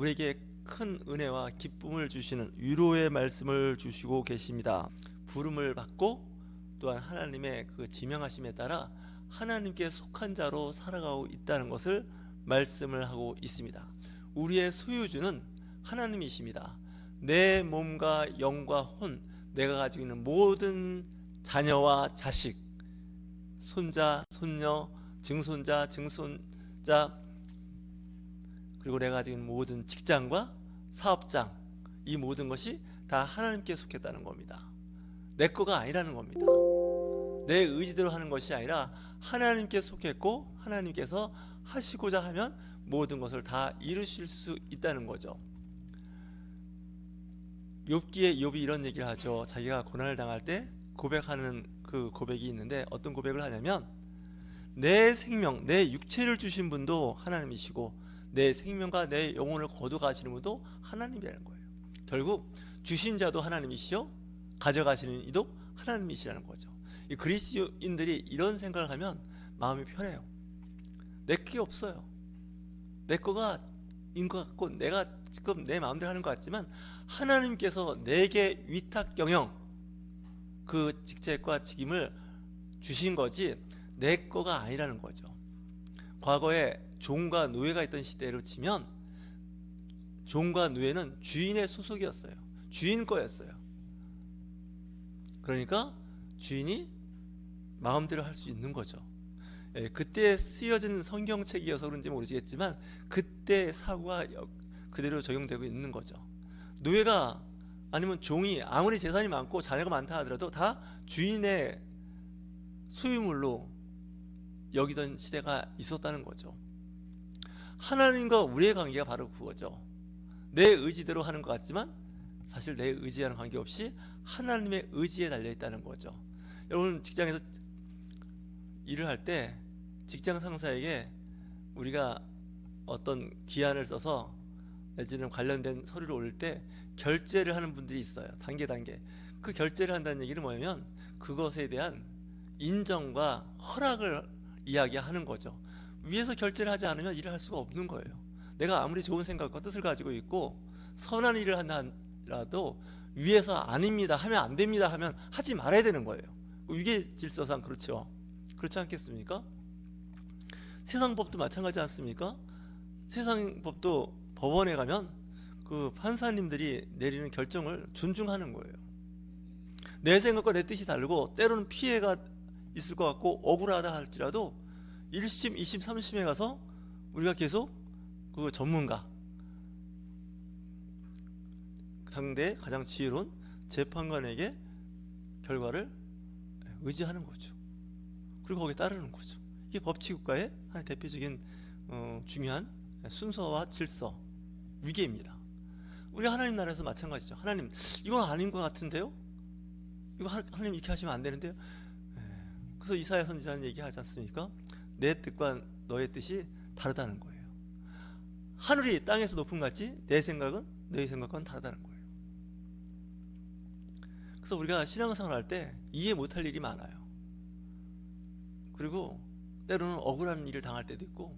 우리에게 큰 은혜와 기쁨을 주시는 위로의 말씀을 주시고 계십니다. 부름을 받고 또한 하나님의 그 지명하심에 따라 하나님께 속한 자로 살아가고 있다는 것을 말씀을 하고 있습니다. 우리의 소유주는 하나님이십니다. 내 몸과 영과 혼, 내가 가지고 있는 모든 자녀와 자식, 손자, 손녀, 증손자, 증손자, 그리고 내가 있는 모든 직장과 사업장, 이 모든 것이 다 하나님께 속했다는 겁니다. 내 거가 아니라는 겁니다. 내 의지대로 하는 것이 아니라 하나님께 속했고 하나님께서 하시고자 하면 모든 것을 다 이루실 수 있다는 거죠. 욥기에 욥이 이런 얘기를 하죠. 자기가 고난을 당할 때 고백하는 그 고백이 있는데 어떤 고백을 하냐면 내 생명, 내 육체를 주신 분도 하나님이시고 내 생명과 내 영혼을 거둬 가시는 분도 하나님이라는 거예요. 결국 주신 자도 하나님이시요 가져가시는 이도 하나님이시라는 거죠. 이 그리스도인들이 이런 생각을 하면 마음이 편해요. 내 게 없어요. 내 거가 인것 같고 내가 지금 내 마음대로 하는 것 같지만 하나님께서 내게 위탁 경영 그 직책과 직임을 주신 거지 내 거가 아니라는 거죠. 과거에 종과 노예가 있던 시대로 치면 종과 노예는 주인의 소속이었어요. 주인 거였어요. 그러니까 주인이 마음대로 할 수 있는 거죠. 예, 그때 쓰여진 성경책이어서 그런지 모르겠지만 그때 사고가 그대로 적용되고 있는 거죠. 노예가 아니면 종이 아무리 재산이 많고 자녀가 많다 하더라도 다 주인의 소유물로 여기던 시대가 있었다는 거죠. 하나님과 우리의 관계가 바로 그거죠. 내 의지대로 하는 것 같지만 사실 내 의지와는 관계없이 하나님의 의지에 달려 있다는 거죠. 여러분 직장에서 일을 할 때 직장 상사에게 우리가 어떤 기한을 써서 내지는 관련된 서류를 올릴 때 결제를 하는 분들이 있어요. 단계 단계. 그 결제를 한다는 얘기는 뭐냐면 그것에 대한 인정과 허락을 이야기하는 거죠. 위에서 결제를 하지 않으면 일을 할 수가 없는 거예요. 내가 아무리 좋은 생각과 뜻을 가지고 있고 선한 일을 한다 하더라도 위에서 아닙니다 하면 안 됩니다 하면 하지 말아야 되는 거예요. 위계 질서상 그렇죠. 그렇지 않겠습니까? 세상 법도 마찬가지 않습니까? 세상 법도 법원에 가면 그 판사님들이 내리는 결정을 존중하는 거예요. 내 생각과 내 뜻이 다르고 때로는 피해가 있을 것 같고 억울하다 할지라도 1심, 2심, 3심에 가서 우리가 계속 그 전문가 당대 가장 지혜로운 재판관에게 결과를 의지하는 거죠. 그리고 거기에 따르는 거죠. 이게 법치국가의 한 대표적인 어, 중요한 순서와 질서, 위계입니다. 우리 하나님 나라에서 마찬가지죠. 하나님, 이건 아닌 것 같은데요? 이거 하, 하나님 이렇게 하시면 안 되는데요? 에, 그래서 이사야 선지자는 얘기하지 않습니까? 내 뜻과 너의 뜻이 다르다는 거예요. 하늘이 땅에서 높은 것 같지 내 생각은 너의 생각과는 다르다는 거예요. 그래서 우리가 신앙생활 할 때 이해 못할 일이 많아요. 그리고 때로는 억울한 일을 당할 때도 있고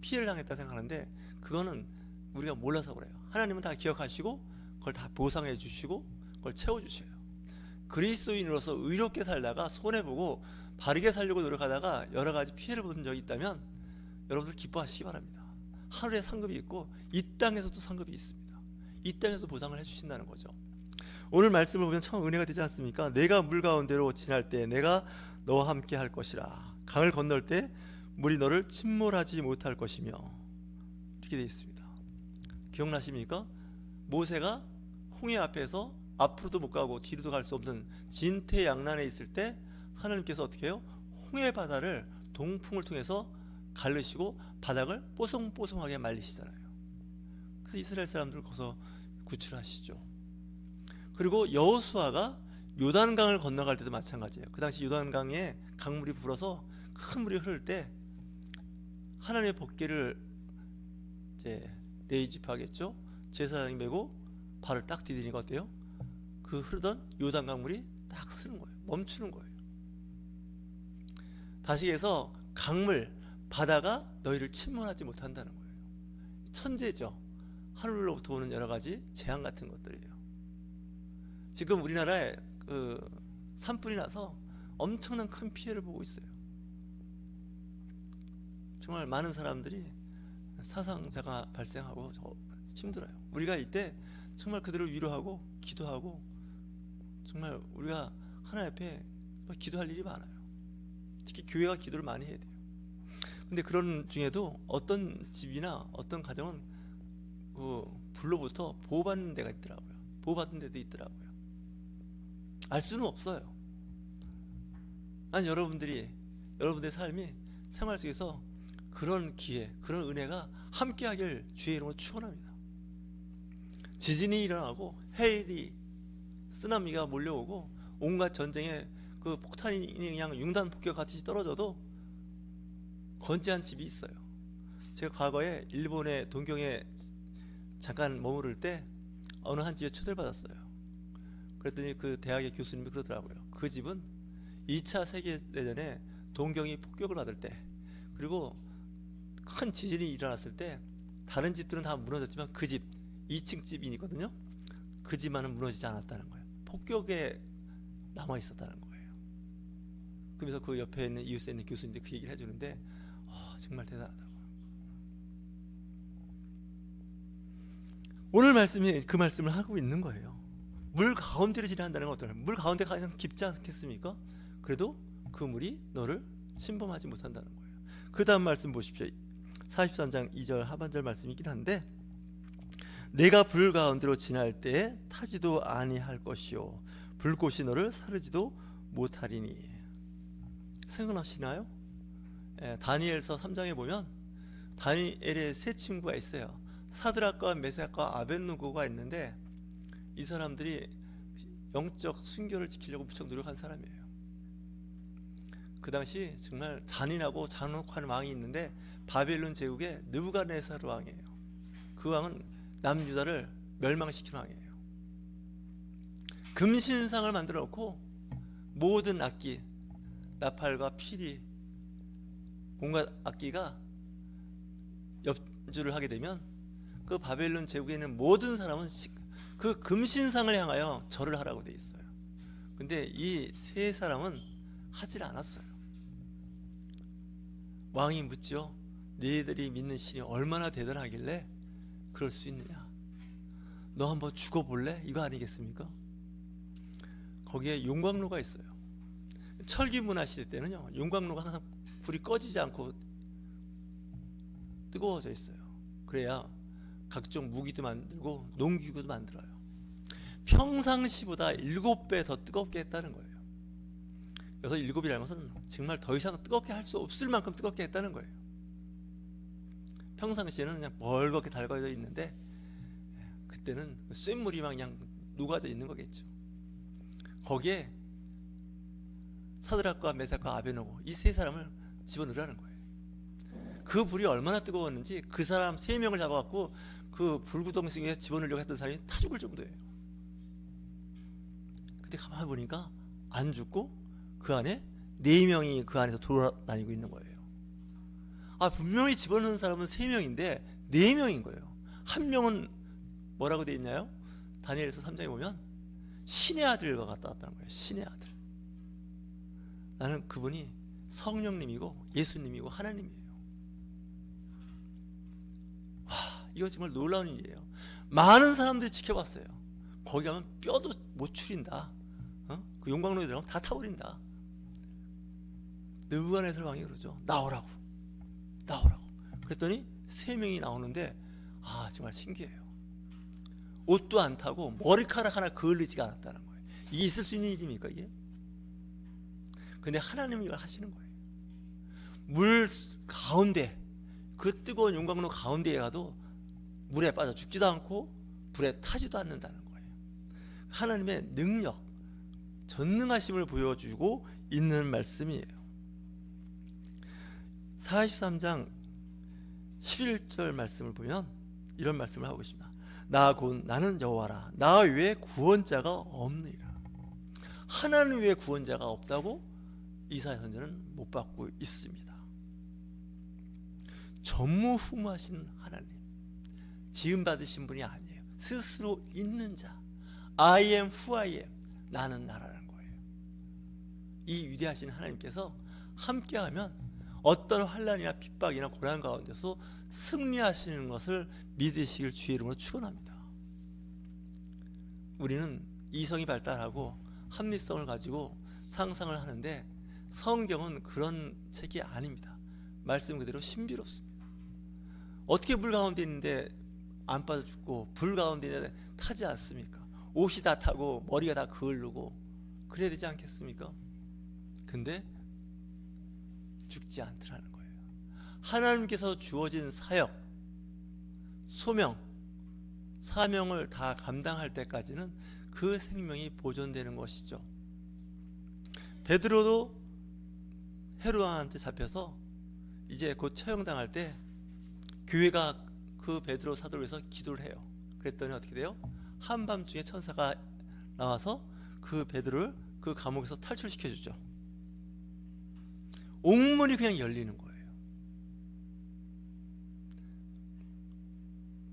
피해를 당했다 생각하는데 그거는 우리가 몰라서 그래요. 하나님은 다 기억하시고 그걸 다 보상해 주시고 그걸 채워 주셔요. 그리스도인으로서 의롭게 살다가 손해 보고 바르게 살려고 노력하다가 여러 가지 피해를 본 적이 있다면 여러분들 기뻐하시기 바랍니다. 하늘에 상급이 있고 이 땅에서도 상급이 있습니다. 이 땅에서 보상을 해 주신다는 거죠. 오늘 말씀을 보면 참 은혜가 되지 않습니까? 내가 물 가운데로 지날 때 내가 너와 함께 할 것이라. 강을 건널 때 물이 너를 침몰하지 못할 것이며 이렇게 되어 있습니다. 기억나십니까? 모세가 홍해 앞에서 앞으로도 못 가고 뒤로도 갈 수 없는 진퇴양난에 있을 때 하나님께서 어떻게 해요? 홍해 바다를 동풍을 통해서 갈르시고 바닥을 뽀송뽀송하게 말리시잖아요. 그래서 이스라엘 사람들을 거기서 구출하시죠. 그리고 여호수아가 요단강을 건너갈 때도 마찬가지예요. 그 당시 요단강에 강물이 불어서 큰 물이 흐를 때 하나님의 법궤를 이제 레이집하겠죠. 제사장이 메고 발을 딱 디디니까 어때요? 그 흐르던 요단 강 물이 딱 쓰는 거예요. 멈추는 거예요. 다시 해서 강물 바다가 너희를 침몰하지 못한다는 거예요. 천재죠. 하늘로부터 오는 여러 가지 재앙 같은 것들이에요. 지금 우리나라에 그 산불이 나서 엄청난 큰 피해를 보고 있어요. 정말 많은 사람들이 사상자가 발생하고 저- 힘들어요. 우리가 이때 정말 그들을 위로하고 기도하고 정말 우리가 하나 옆에 기도할 일이 많아요. 특히 교회가 기도를 많이 해야 돼요. 근데 그런 중에도 어떤 집이나 어떤 가정은 그 불로부터 보호받는 데가 있더라고요. 보호받는 데도 있더라고요. 알 수는 없어요. 난 여러분들이 여러분들의 삶이 생활 속에서 그런 기회, 그런 은혜가 함께하길 주의 이름으로 축원합니다. 지진이 일어나고 해일이 쓰나미가 몰려오고 온갖 전쟁에 그 폭탄이 그냥 융단 폭격 같이 떨어져도 건재한 집이 있어요. 제가 과거에 일본의 동경에 잠깐 머무를 때 어느 한 집에 초대를 받았어요. 그랬더니 그 대학의 교수님이 그러더라고요. 그 집은 2차 세계대전에 동경이 폭격을 받을 때 그리고 큰 지진이 일어났을 때 다른 집들은 다 무너졌지만 그 집 2층 집이거든요. 그 집만은 무너지지 않았다는 거예요. 폭격에 남아 있었다는 거예요. 그러면서 그 옆에 있는 이웃에 있는 교수님들이 그 얘기를 해주는데 아, 정말 대단하다고. 오늘 말씀이 그 말씀을 하고 있는 거예요. 물 가운데를 지나간다는 건 어떠냐? 물 가운데 가장 깊지 않겠습니까? 그래도 그 물이 너를 침범하지 못한다는 거예요. 그 다음 말씀 보십시오. 43장 2절 하반절 말씀이긴 한데 내가 불 가운데로 지날 때에 타지도 아니할 것이요 불꽃이 너를 사르지도 못하리니 생각나시나요? 예, 다니엘서 3장에 보면 다니엘의 세 친구가 있어요. 사드락과 메삭과 아벤누고가 있는데 이 사람들이 영적 순결을 지키려고 무척 노력한 사람이에요. 그 당시 정말 잔인하고 잔혹한 왕이 있는데 바벨론 제국의 느부갓네살 왕이에요. 그 왕은 남유다를 멸망시킨 왕이에요. 금신상을 만들어 놓고 모든 악기, 나팔과 피리, 온갖 악기가 연주를 하게 되면 그 바벨론 제국에 있는 모든 사람은 그 금신상을 향하여 절을 하라고 돼 있어요. 근데 이 세 사람은 하질 않았어요. 왕이 묻죠. 너희들이 믿는 신이 얼마나 대단하길래 그럴 수 있느냐? 너 한번 죽어볼래? 이거 아니겠습니까? 거기에 용광로가 있어요. 철기 문화 시대 때는요, 용광로가 항상 불이 꺼지지 않고 뜨거워져 있어요. 그래야 각종 무기도 만들고 농기구도 만들어요. 평상시보다 일곱 배 더 뜨겁게 했다는 거예요. 그래서 일곱이라는 것은 정말 더 이상 뜨겁게 할 수 없을 만큼 뜨겁게 했다는 거예요. 평상시에는 그냥 멀겋게 달궈져 있는데 그때는 쇳물이 막 그냥 녹아져 있는 거겠죠. 거기에 사드락과 메삭과 아베노고 이 세 사람을 집어넣으라는 거예요. 그 불이 얼마나 뜨거웠는지 그 사람 세 명을 잡아갖고 그 불구덩텅이에 집어넣으려고 했던 사람이 타 죽을 정도예요. 근데 가만히 보니까 안 죽고 그 안에 네 명이 그 안에서 돌아다니고 있는 거예요. 아 분명히 집어넣은 사람은 세 명인데 네 명인 거예요. 한 명은 뭐라고 돼 있나요? 다니엘서 3장에 보면 신의 아들과 같다 왔다는 거예요. 신의 아들. 나는 그분이 성령님이고 예수님이고 하나님이에요. 와, 이거 정말 놀라운 일이에요. 많은 사람들이 지켜봤어요. 거기 가면 뼈도 못 추린다. 어? 그 용광로에 들어가면 다 타버린다. 느부갓네살 왕이 그러죠. 나오라고, 나오라고. 그랬더니 세 명이 나오는데 아 정말 신기해요. 옷도 안 타고 머리카락 하나 그을리지가 않았다는 거예요. 이게 있을 수 있는 일입니까 이게? 근데 하나님이 이걸 하시는 거예요. 물 가운데 그 뜨거운 용광로 가운데에 가도 물에 빠져 죽지도 않고 불에 타지도 않는다는 거예요. 하나님의 능력, 전능하심을 보여주고 있는 말씀이에요. 43장 11절 말씀을 보면 이런 말씀을 하고 있습니다. 나곧 나는 여호와라. 나 외에 구원자가 없느니라. 하나님 외에 구원자가 없다고 이사야 선지는 못 받고 있습니다. 전무후무하신 하나님, 지음 받으신 분이 아니에요. 스스로 있는 자. I am who I am. 나는 나라는 거예요. 이 위대하신 하나님께서 함께하면 어떤 환란이나 핍박이나 고난 가운데서 승리하시는 것을 믿으시길 주의 이름으로 축원합니다. 우리는 이성이 발달하고 합리성을 가지고 상상을 하는데 성경은 그런 책이 아닙니다. 말씀 그대로 신비롭습니다. 어떻게 물 가운데 있는데 안 빠져 죽고 불 가운데 있는데 타지 않습니까? 옷이 다 타고 머리가 다 그을르고 그래야 되지 않겠습니까? 근데 죽지 않더라는 거예요. 하나님께서 주어진 사역, 소명, 사명을 다 감당할 때까지는 그 생명이 보존되는 것이죠. 베드로도 헤로안한테 잡혀서 이제 곧 처형당할 때 교회가 그 베드로 사도를 위해서 기도를 해요. 그랬더니 어떻게 돼요? 한밤중에 천사가 나와서 그 베드로를 그 감옥에서 탈출시켜 주죠. 옥문이 그냥 열리는 거예요.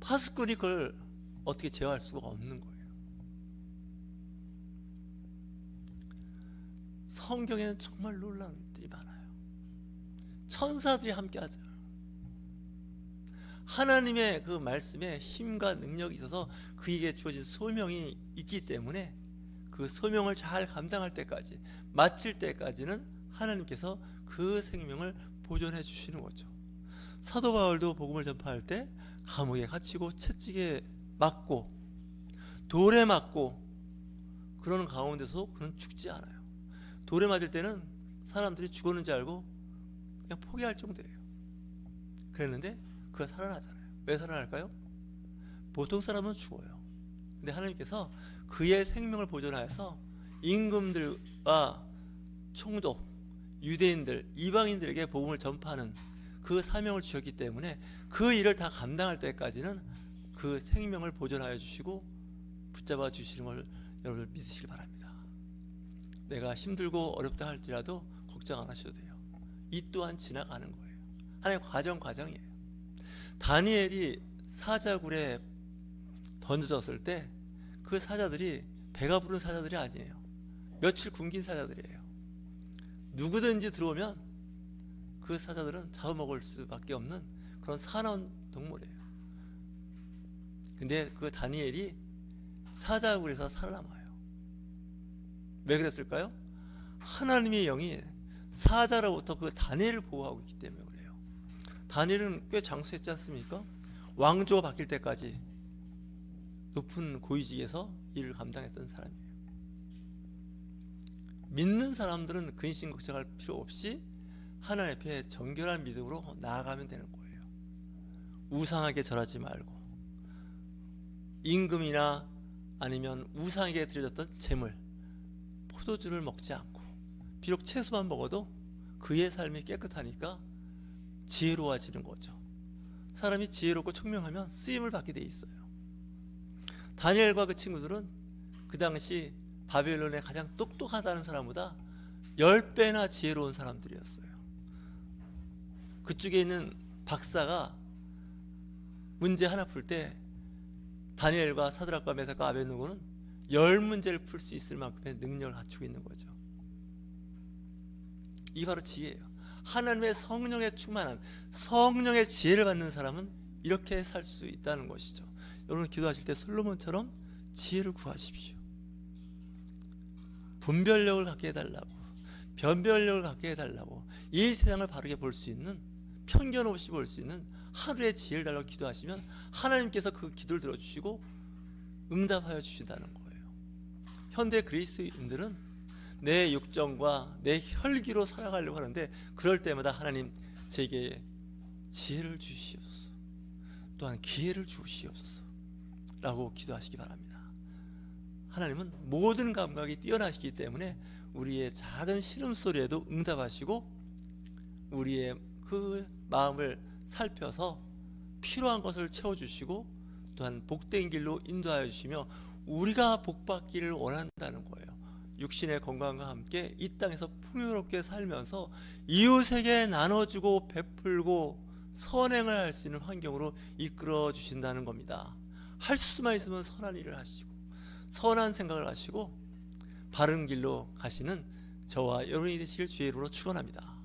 파수꾼이 그걸 어떻게 제어할 수가 없는 거예요. 성경에는 정말 놀라 운 일들이 많아요. 천사들이 함께 하죠. 하나님의 그 말씀에 힘과 능력이 있어서 그에게 주어진 소명이 있기 때문에 그 소명을 잘 감당할 때까지 마칠 때까지는 하나님께서 그 생명을 보존해 주시는 거죠. 사도 바울도 복음을 전파할 때 감옥에 갇히고 채찍에 맞고 돌에 맞고 그러는 가운데서 그는 죽지 않아요. 돌에 맞을 때는 사람들이 죽었는지 알고 그냥 포기할 정도예요. 그랬는데 그가 살아나잖아요. 왜 살아날까요? 보통 사람은 죽어요. 근데 하나님께서 그의 생명을 보존하여서 임금들과 총독, 유대인들, 이방인들에게 복음을 전파하는 그 사명을 주셨기 때문에 그 일을 다 감당할 때까지는 그 생명을 보존하여 주시고 붙잡아 주시는 걸 여러분 믿으시길 바랍니다. 내가 힘들고 어렵다 할지라도 걱정 안 하셔도 돼요. 이 또한 지나가는 거예요. 하나의 과정 과정이에요. 다니엘이 사자굴에 던져졌을 때 그 사자들이 배가 부른 사자들이 아니에요. 며칠 굶긴 사자들이에요. 누구든지 들어오면 그 사자들은 잡아먹을 수밖에 없는 그런 사나운 동물이에요. 근데 그 다니엘이 사자굴에서 살아남아요. 왜 그랬을까요? 하나님의 영이 사자로부터 그 다니엘을 보호하고 있기 때문에 그래요. 다니엘은 꽤 장수했지 않습니까? 왕조가 바뀔 때까지 높은 고위직에서 일을 감당했던 사람이에요. 믿는 사람들은 근심 걱정할 필요 없이 하나님 앞에 정결한 믿음으로 나아가면 되는 거예요. 우상하게 절하지 말고 임금이나 아니면 우상에게 드려졌던 재물 포도주를 먹지 않고 비록 채소만 먹어도 그의 삶이 깨끗하니까 지혜로워지는 거죠. 사람이 지혜롭고 청명하면 쓰임을 받게 돼 있어요. 다니엘과 그 친구들은 그 당시 바벨론의 가장 똑똑하다는 사람보다 10배나 지혜로운 사람들이었어요. 그쪽에 있는 박사가 문제 하나 풀 때 다니엘과 사드락과 메삭과 아벤누고는 열 문제를 풀 수 있을 만큼의 능력을 갖추고 있는 거죠. 이 바로 지혜예요. 하나님의 성령에 충만한 성령의 지혜를 받는 사람은 이렇게 살 수 있다는 것이죠. 여러분 기도하실 때 솔로몬처럼 지혜를 구하십시오. 분별력을 갖게 해달라고, 변별력을 갖게 해달라고, 이 세상을 바르게 볼 수 있는 편견 없이 볼 수 있는 하루의 지혜를 달라고 기도하시면 하나님께서 그 기도를 들어주시고 응답하여 주신다는 거예요. 현대 그리스인들은 내 육정과 내 혈기로 살아가려고 하는데 그럴 때마다 하나님 제게 지혜를 주시옵소서. 또한 기회를 주시옵소서. 라고 기도하시기 바랍니다. 하나님은 모든 감각이 뛰어나시기 때문에 우리의 작은 시름소리에도 응답하시고 우리의 그 마음을 살펴서 필요한 것을 채워주시고 또한 복된 길로 인도하여 주시며 우리가 복받기를 원한다는 거예요. 육신의 건강과 함께 이 땅에서 풍요롭게 살면서 이웃에게 나눠주고 베풀고 선행을 할 수 있는 환경으로 이끌어 주신다는 겁니다. 할 수만 있으면 선한 일을 하시고 선한 생각을 하시고 바른 길로 가시는 저와 여러분이 되시길 주의 이름으로 축원합니다.